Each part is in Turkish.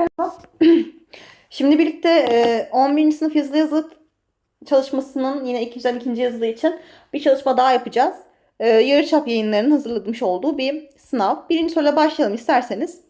Merhaba. Şimdi birlikte e, 11. sınıf yazılı yazı çalışmasının yine ikinciden ikinci yazılı için bir çalışma daha yapacağız. E, Yarıçap yayınlarının hazırlamış olduğu bir sınav. Birinci soruyla başlayalım isterseniz.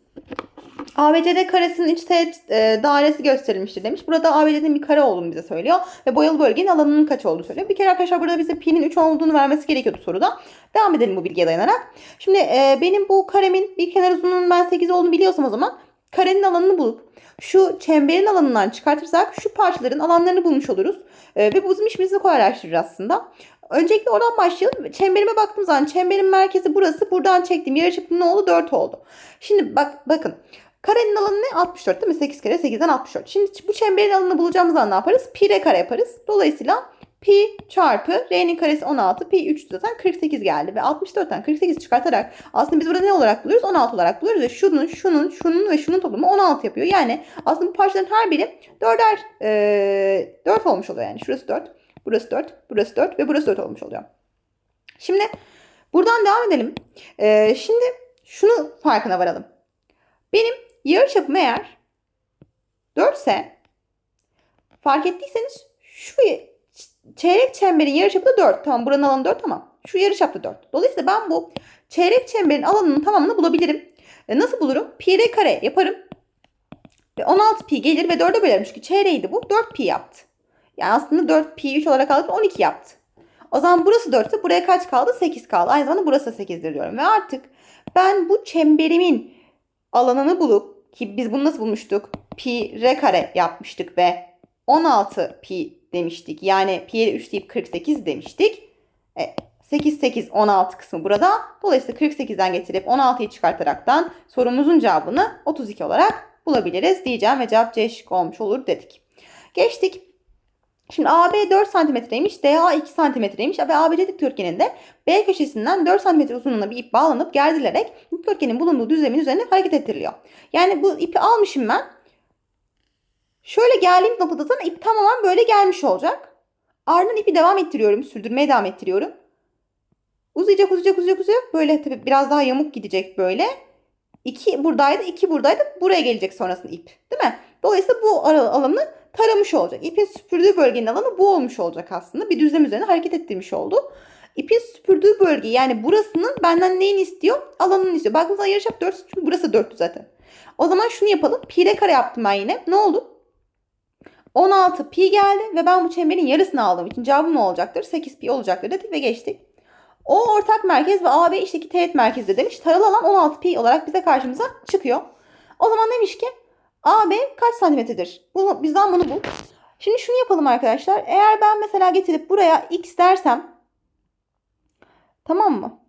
ABCD karesinin iç teğet e, dairesi gösterilmiştir demiş. Burada ABCD'nin bir kare olduğunu bize söylüyor. Ve boyalı bölgenin alanının kaç olduğunu söylüyor. Bir kere arkadaşlar burada bize pi'nin 3 olduğunu vermesi gerekiyordu soruda. Devam edelim bu bilgiye dayanarak. Şimdi e, benim bu karemin bir kenar uzunluğunun ben 8 olduğunu biliyorsam o zaman karenin alanını bulup şu çemberin alanından çıkartırsak şu parçaların alanlarını bulmuş oluruz. E, ve bu bizim işimizi kolaylaştırır aslında. Öncelikle oradan başlayalım. Çemberime baktığım zaman çemberin merkezi burası. Buradan çektiğim yarıçapım ne oldu? 4 oldu. Şimdi bak bakın. Karenin alanı ne? 64 değil mi? 8 kere 8'den 64. Şimdi bu çemberin alanını bulacağımız zaman ne yaparız? Pi r kare yaparız. Dolayısıyla pi çarpı r'nin karesi 16. Pi 3 zaten 48 geldi. Ve 64'ten 48 çıkartarak aslında biz burada ne olarak buluyoruz? 16 olarak buluyoruz. Ve şunun, şunun, şunun ve şunun toplamı 16 yapıyor. Yani aslında bu parçaların her biri 4'er e, 4 olmuş oluyor yani. Şurası 4, burası 4, burası 4 ve burası 4 olmuş oluyor. Şimdi buradan devam edelim. E, şimdi şunu farkına varalım. Benim yarıçapım eğer 4 ise fark ettiyseniz şu çeyrek çemberin yarıçapı da 4. Tamam buranın alanı 4 ama şu yarıçap da 4. Dolayısıyla ben bu çeyrek çemberin alanının tamamını bulabilirim. E nasıl bulurum? Pi r kare yaparım. Ve 16 pi gelir ve 4'e bölerim. Çünkü çeyreğiydi bu. 4 pi yaptı. Yani aslında 4 pi 3 olarak aldık 12 yaptı. O zaman burası 4 ise buraya kaç kaldı? 8 kaldı. Aynı zamanda burası da 8'dir diyorum. Ve artık ben bu çemberimin alanını bulup ki biz bunu nasıl bulmuştuk? Pi r kare yapmıştık ve 16 pi demiştik. Yani pi'ye 3 deyip 48 demiştik. E, 8, 8, 16 kısmı burada. Dolayısıyla 48'den getirip 16'yı çıkartaraktan sorumuzun cevabını 32 olarak bulabiliriz diyeceğim ve cevap C şıkkı olmuş olur dedik. Geçtik. Şimdi AB 4 cm'ymiş, DA 2 cm'ymiş ve ABC dikdörtgeninde B köşesinden 4 cm uzunluğuna bir ip bağlanıp gerdirilerek dikdörtgenin bulunduğu düzlemin üzerine hareket ettiriliyor. Yani bu ipi almışım ben. Şöyle geldiğim noktada sana ip tamamen böyle gelmiş olacak. Ardından ipi devam ettiriyorum, sürdürmeye devam ettiriyorum. Uzayacak, uzayacak, uzayacak, uzayacak. Böyle tabii biraz daha yamuk gidecek böyle. İki buradaydı, iki buradaydı. Buraya gelecek sonrasında ip. Değil mi? Dolayısıyla bu alanı taramış olacak. İpin süpürdüğü bölgenin alanı bu olmuş olacak aslında. Bir düzlem üzerine hareket ettirmiş oldu. İpin süpürdüğü bölge yani burasının benden neyini istiyor? Alanını istiyor. Baktığınızda yarıçap 4 çünkü burası 4'tü zaten. O zaman şunu yapalım. Pi r kare yaptım ben yine. Ne oldu? 16 pi geldi ve ben bu çemberin yarısını aldığım için cevabım ne olacaktır? 8 pi olacaktır dedik ve geçtik. O ortak merkez ve AB içteki teğet merkezde demiş. Taralı alan 16 pi olarak bize karşımıza çıkıyor. O zaman demiş ki AB kaç santimetredir? Bu, bizden bunu bul. Şimdi şunu yapalım arkadaşlar. Eğer ben mesela getirip buraya x dersem tamam mı?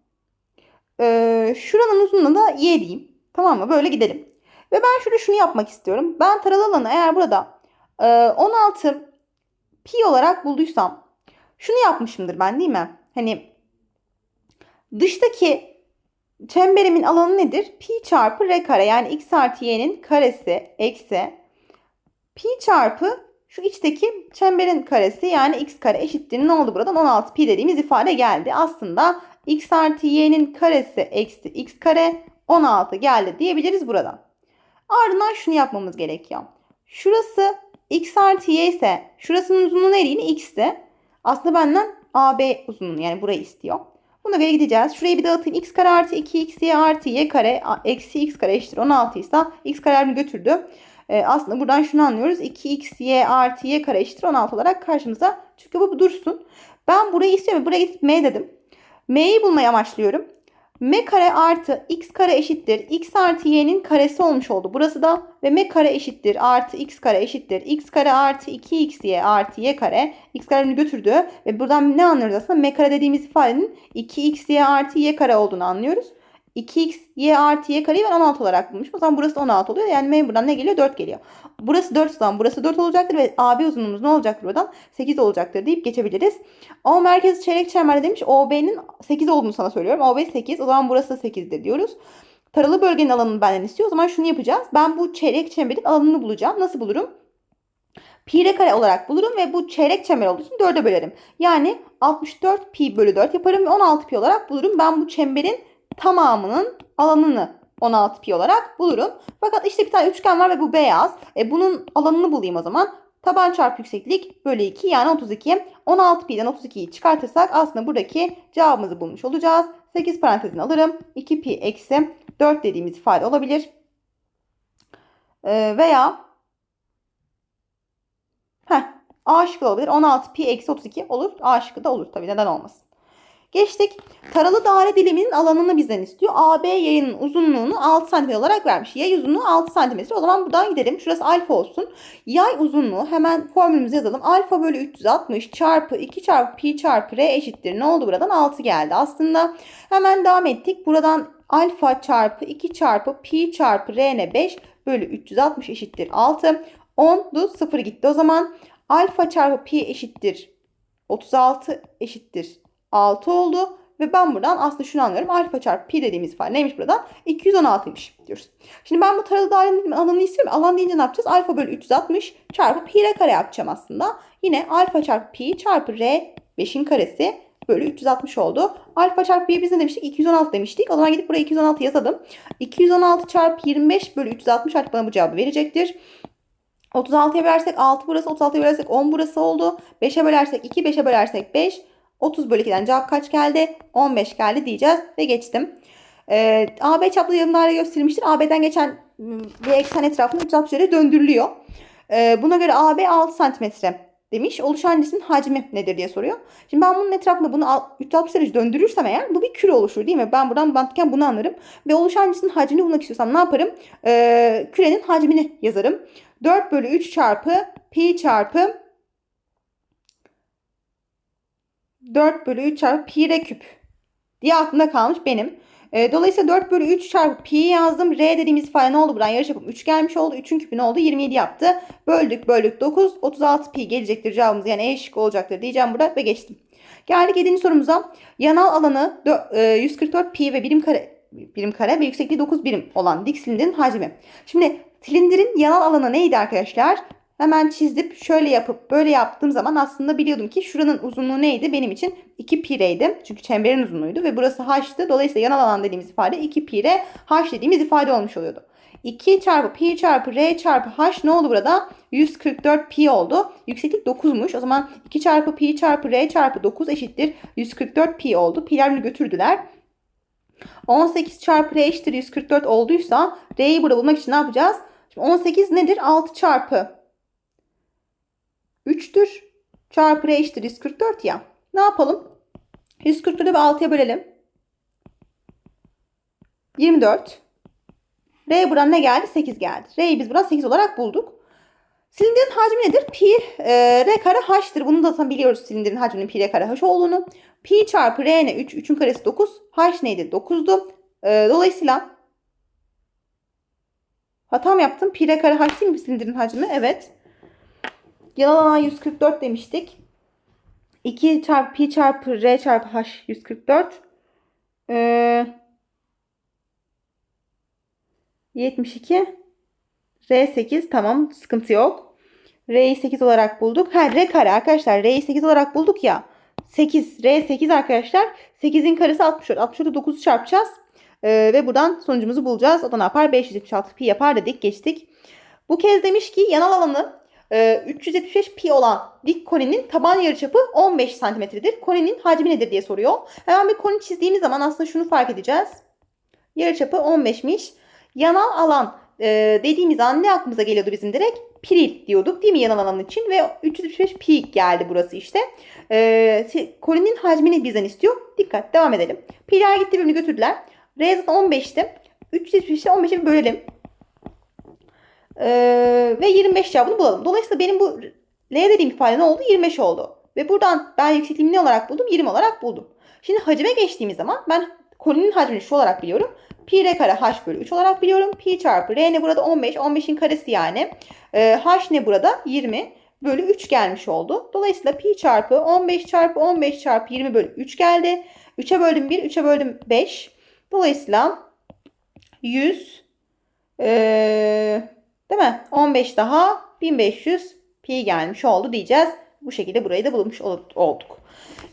Ee, şuranın uzunluğuna da y diyeyim. Tamam mı? Böyle gidelim. Ve ben şurada şunu yapmak istiyorum. Ben taralı alanı eğer burada 16 e, pi olarak bulduysam şunu yapmışımdır ben değil mi? Hani dıştaki çemberimin alanı nedir? Pi çarpı r kare yani x artı y'nin karesi eksi pi çarpı şu içteki çemberin karesi yani x kare eşittir. Ne oldu buradan? 16 pi dediğimiz ifade geldi. Aslında x artı y'nin karesi eksi x kare 16 geldi diyebiliriz buradan. Ardından şunu yapmamız gerekiyor. Şurası x artı y ise şurasının uzunluğu neydi? x'ti. Aslında benden AB uzunluğunu yani burayı istiyor. Buna göre gideceğiz. Şurayı bir dağıtayım. x kare artı 2xy artı y kare eksi x kare eşittir 16 ise x karerini götürdü. Ee, aslında buradan şunu anlıyoruz. 2xy artı y kare eşittir 16 olarak karşımıza çünkü bu dursun. Ben burayı istiyorum. Buraya gidip m dedim. m'yi bulmayı amaçlıyorum m kare artı x kare eşittir. x artı y'nin karesi olmuş oldu. Burası da ve m kare eşittir. Artı x kare eşittir. x kare artı 2xy artı y kare. x kare'ni götürdü. Ve buradan ne anlıyoruz aslında? m kare dediğimiz ifadenin 2xy artı y kare olduğunu anlıyoruz. 2x y artı y kareyi ben 16 olarak bulmuşum. O zaman burası 16 oluyor. Yani m buradan ne geliyor? 4 geliyor. Burası 4 zaman burası 4 olacaktır ve AB uzunluğumuz ne olacaktır buradan? 8 olacaktır deyip geçebiliriz. O merkez çeyrek çemberde demiş OB'nin 8 olduğunu sana söylüyorum. OB 8 o zaman burası 8 de diyoruz. Taralı bölgenin alanını benden istiyor. O zaman şunu yapacağız. Ben bu çeyrek çemberin alanını bulacağım. Nasıl bulurum? Pi r kare olarak bulurum ve bu çeyrek çember olduğu için 4'e bölerim. Yani 64 pi bölü 4 yaparım ve 16 pi olarak bulurum. Ben bu çemberin tamamının alanını 16 pi olarak bulurum. Fakat işte bir tane üçgen var ve bu beyaz. E, bunun alanını bulayım o zaman. Taban çarpı yükseklik bölü 2 yani 32. 16 pi'den 32'yi çıkartırsak aslında buradaki cevabımızı bulmuş olacağız. 8 parantezini alırım. 2 pi eksi 4 dediğimiz ifade olabilir. E, veya heh, A şıkkı olabilir. 16 pi eksi 32 olur. A şıkkı da olur tabii neden olmasın. Geçtik. Taralı daire diliminin alanını bizden istiyor. AB yayının uzunluğunu 6 cm olarak vermiş. Yay uzunluğu 6 cm. O zaman buradan gidelim. Şurası alfa olsun. Yay uzunluğu hemen formülümüzü yazalım. Alfa bölü 360 çarpı 2 çarpı pi çarpı r eşittir. Ne oldu buradan? 6 geldi. Aslında hemen devam ettik. Buradan alfa çarpı 2 çarpı pi çarpı r ne 5 bölü 360 eşittir 6. 10'du 0 gitti. O zaman alfa çarpı pi eşittir 36 eşittir 6 oldu. Ve ben buradan aslında şunu anlıyorum. Alfa çarpı pi dediğimiz ifade neymiş buradan? 216'ymış diyoruz. Şimdi ben bu taralı dairenin alanını istiyorum. Alan deyince ne yapacağız? Alfa bölü 360 çarpı pi r kare yapacağım aslında. Yine alfa çarpı pi çarpı r 5'in karesi bölü 360 oldu. Alfa çarpı pi biz ne demiştik? 216 demiştik. O zaman gidip buraya 216 yazalım. 216 çarpı 25 bölü 360 artık bana bu cevabı verecektir. 36'ya bölersek 6 burası, 36'ya bölersek 10 burası oldu. 5'e bölersek 2, 5'e bölersek 5. 30 bölü 2'den cevap kaç geldi? 15 geldi diyeceğiz ve geçtim. Ee, AB çaplı yarım daire gösterilmiştir. AB'den geçen bir eksen etrafında 360 derece döndürülüyor. Ee, buna göre AB 6 santimetre demiş. Oluşan cismin hacmi nedir diye soruyor. Şimdi ben bunun etrafında bunu 360 derece döndürürsem eğer bu bir küre oluşur değil mi? Ben buradan mantıken bunu anlarım. Ve oluşan cismin hacmini bulmak istiyorsam ne yaparım? Ee, kürenin hacmini yazarım. 4 bölü 3 çarpı pi çarpı 4 bölü 3 çarpı pi r küp diye aklımda kalmış benim. E, dolayısıyla 4 bölü 3 çarpı pi yazdım. R dediğimiz ifade ne oldu buradan? Yarıçapım 3 gelmiş oldu. 3'ün küpü ne oldu? 27 yaptı. Böldük böldük 9. 36 pi gelecektir cevabımız. Yani E şıkkı olacaktır diyeceğim burada ve geçtim. Geldik 7. sorumuza. Yanal alanı 144 pi ve birim kare birim kare ve yüksekliği 9 birim olan dik silindirin hacmi. Şimdi silindirin yanal alanı neydi arkadaşlar? Hemen çizip şöyle yapıp böyle yaptığım zaman aslında biliyordum ki şuranın uzunluğu neydi? Benim için 2 pi r'ydi. Çünkü çemberin uzunluğuydu ve burası h'tı. Dolayısıyla yanal alan dediğimiz ifade 2 pi r h dediğimiz ifade olmuş oluyordu. 2 çarpı pi çarpı r çarpı h ne oldu burada? 144 pi oldu. Yükseklik 9'muş. O zaman 2 çarpı pi çarpı r çarpı 9 eşittir 144 pi oldu. Pi'ler bunu götürdüler. 18 çarpı r eşittir 144 olduysa r'yi burada bulmak için ne yapacağız? Şimdi 18 nedir? 6 çarpı 3'tür. Çarpı r eşittir 144 ya. Ne yapalım? 144'ü 6'ya bölelim. 24. R buradan ne geldi? 8 geldi. R'yi biz buradan 8 olarak bulduk. Silindirin hacmi nedir? Pi e, r kare h'tır. Bunu da biliyoruz silindirin hacminin pi r kare h olduğunu. Pi çarpı r ne? 3. 3'ün karesi 9. H neydi? 9'du. E, dolayısıyla hata mı yaptım? Pi r kare h değil mi silindirin hacmi? Evet. Yanal alan 144 demiştik. 2 çarpı pi çarpı r çarpı h 144. Ee, 72. R 8 tamam sıkıntı yok. R'yi 8 olarak bulduk. Ha R kare arkadaşlar. R'yi 8 olarak bulduk ya. 8. R 8 arkadaşlar. 8'in karesi 64. 64'ü 9'u çarpacağız. Ee, ve buradan sonucumuzu bulacağız. O da ne yapar? 576 pi yapar dedik. Geçtik. Bu kez demiş ki yanal alanı 375 ee, pi olan dik koninin taban yarıçapı 15 santimetredir. Koninin hacmi nedir diye soruyor. Hemen bir koni çizdiğimiz zaman aslında şunu fark edeceğiz. Yarıçapı 15'miş. Yanal alan e, dediğimiz an ne aklımıza geliyordu bizim direkt? Piril diyorduk değil mi yanal alan için ve 375 pi geldi burası işte. E, koninin hacmini bizden istiyor. Dikkat devam edelim. Pi'ler gitti birbirini götürdüler. R zaten 15'ti. 375'i 15'e bölelim. Ee, ve 25 cevabını bulalım. Dolayısıyla benim bu L dediğim ifade ne oldu? 25 oldu. Ve buradan ben yüksekliğimi ne olarak buldum? 20 olarak buldum. Şimdi hacime geçtiğimiz zaman ben koninin hacmini şu olarak biliyorum. Pi r kare h bölü 3 olarak biliyorum. Pi çarpı r ne burada 15. 15'in karesi yani. E, h ne burada? 20 bölü 3 gelmiş oldu. Dolayısıyla pi çarpı 15 çarpı 15 çarpı 20 bölü 3 geldi. 3'e böldüm 1, 3'e böldüm 5. Dolayısıyla 100 e, Değil mi? 15 daha 1500 pi gelmiş oldu diyeceğiz. Bu şekilde burayı da bulmuş olduk.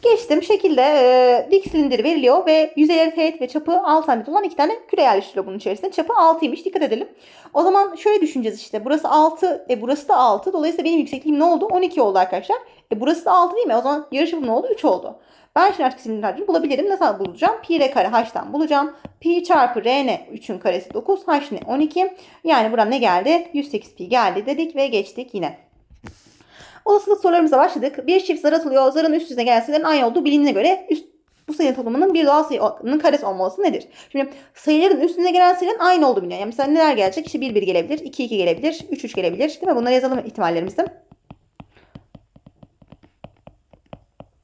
Geçtim. Şekilde e, dik silindir veriliyor ve yüzeyleri teğet ve çapı 6 santim olan iki tane küre yerleştiriliyor bunun içerisine. Çapı 6'ymış. Dikkat edelim. O zaman şöyle düşüneceğiz işte. Burası 6, e burası da 6. Dolayısıyla benim yüksekliğim ne oldu? 12 oldu arkadaşlar. E burası da 6 değil mi? O zaman yarıçapım ne oldu? 3 oldu. Ben şimdi artık silindir harcını bulabilirim. Nasıl bulacağım? Pi r kare h'tan bulacağım. Pi çarpı r ne? 3'ün karesi 9. H ne? 12. Yani buradan ne geldi? 108 pi geldi dedik ve geçtik yine. Olasılık sorularımıza başladık. Bir çift zar atılıyor. Zarın üst yüzüne gelen sayıların aynı olduğu bilinine göre üst bu sayı toplamının bir doğal sayının karesi olması nedir? Şimdi sayıların üstüne gelen sayıların aynı olduğu biliniyor. Yani mesela neler gelecek? İşte 1 1 gelebilir, 2 2 gelebilir, 3 3 gelebilir. Değil mi? Bunları yazalım ihtimallerimizi.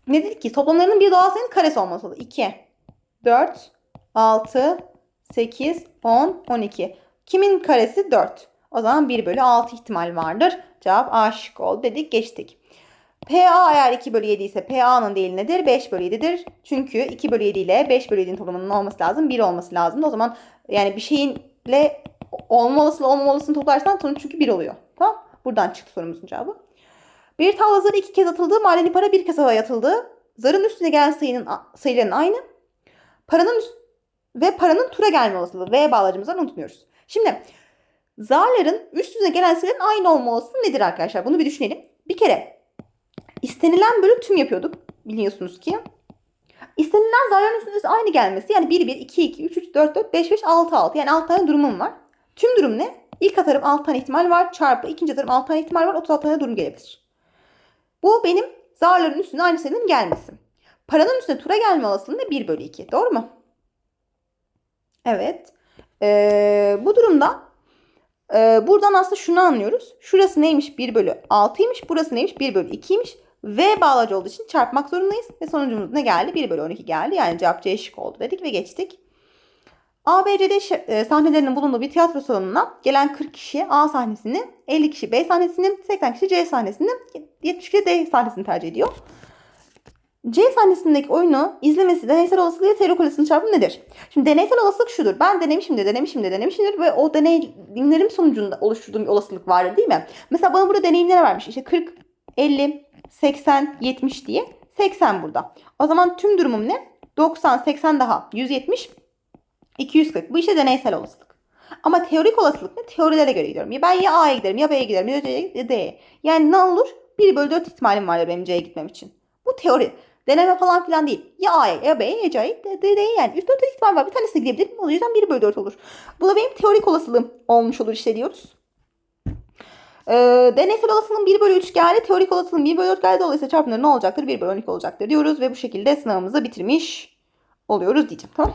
Ne dedik ki? Toplamlarının bir doğal sayının karesi olması oldu. 2, 4, 6, 8, 10, 12. Kimin karesi? 4. O zaman 1 bölü 6 ihtimal vardır. Cevap A şık oldu dedik geçtik. PA eğer 2 bölü 7 ise PA'nın değeri nedir? 5 bölü 7'dir. Çünkü 2 bölü 7 ile 5 bölü 7'nin toplamının olması lazım. 1 olması lazım. O zaman yani bir şeyinle olma olasılığı olmama olasılığını toplarsan sonuç çünkü 1 oluyor. Tamam Buradan çıktı sorumuzun cevabı. Bir tavla zarı iki kez atıldı. Madeni para bir kez havaya atıldı. Zarın üstüne gelen sayının sayıların aynı. Paranın ve paranın tura gelme olasılığı. V bağlacımızdan unutmuyoruz. Şimdi zarların üst yüze gelen sayıların aynı olma olasılığı nedir arkadaşlar? Bunu bir düşünelim. Bir kere istenilen bölü tüm yapıyorduk. Biliyorsunuz ki. İstenilen zarların üstüne üste aynı gelmesi. Yani 1, 1, 2, 2, 3, 3, 4, 4, 5, 5, 6, 6. Yani 6 tane durumum var. Tüm durum ne? İlk atarım 6 tane ihtimal var. Çarpı ikinci atarım 6 tane ihtimal var. 36 tane durum gelebilir. Bu benim zarların üstüne aynı sayının gelmesi. Paranın üstüne tura gelme olasılığı ne? 1 bölü 2. Doğru mu? Evet. Ee, bu durumda e, buradan aslında şunu anlıyoruz. Şurası neymiş? 1 bölü 6'ymış. Burası neymiş? 1 bölü 2'ymiş. V bağlacı olduğu için çarpmak zorundayız. Ve sonucumuz ne geldi? 1 bölü 12 geldi. Yani cevap C şık oldu dedik ve geçtik. ABCD e, sahnelerinin bulunduğu bir tiyatro salonuna gelen 40 kişi A sahnesini, 50 kişi B sahnesini, 80 kişi C sahnesini, 70 kişi D sahnesini tercih ediyor. C sahnesindeki oyunu izlemesi deneysel olasılığı teorik olasılığının çarpımı nedir? Şimdi deneysel olasılık şudur. Ben denemişim de denemişim de denemişimdir ve o deneyimlerim sonucunda oluşturduğum bir olasılık vardır değil mi? Mesela bana burada deneyimler vermiş. İşte 40, 50, 80, 70 diye. 80 burada. O zaman tüm durumum ne? 90, 80 daha 170, 240. Bu işte deneysel olasılık. Ama teorik olasılık ne? Teorilere göre gidiyorum. Ya ben ya A'ya giderim ya B'ye giderim ya C'ye ya D'ye. Yani ne olur? 1 bölü 4 ihtimalim var benim C'ye gitmem için. Bu teori. Deneme falan filan değil. Ya A'ya ya B'ye ya C'ye ya D'ye yani. 3 4 ihtimal var. Bir tanesine gidebilirim. O yüzden 1 bölü 4 olur. Bu da benim teorik olasılığım olmuş olur işte diyoruz. Ee, deneysel olasılığın 1 bölü 3 geldi. Teorik olasılığın 1 bölü 4 geldi. Dolayısıyla çarpımları ne olacaktır? 1 bölü 12 olacaktır diyoruz. Ve bu şekilde sınavımızı bitirmiş oluyoruz diyeceğim. Tamam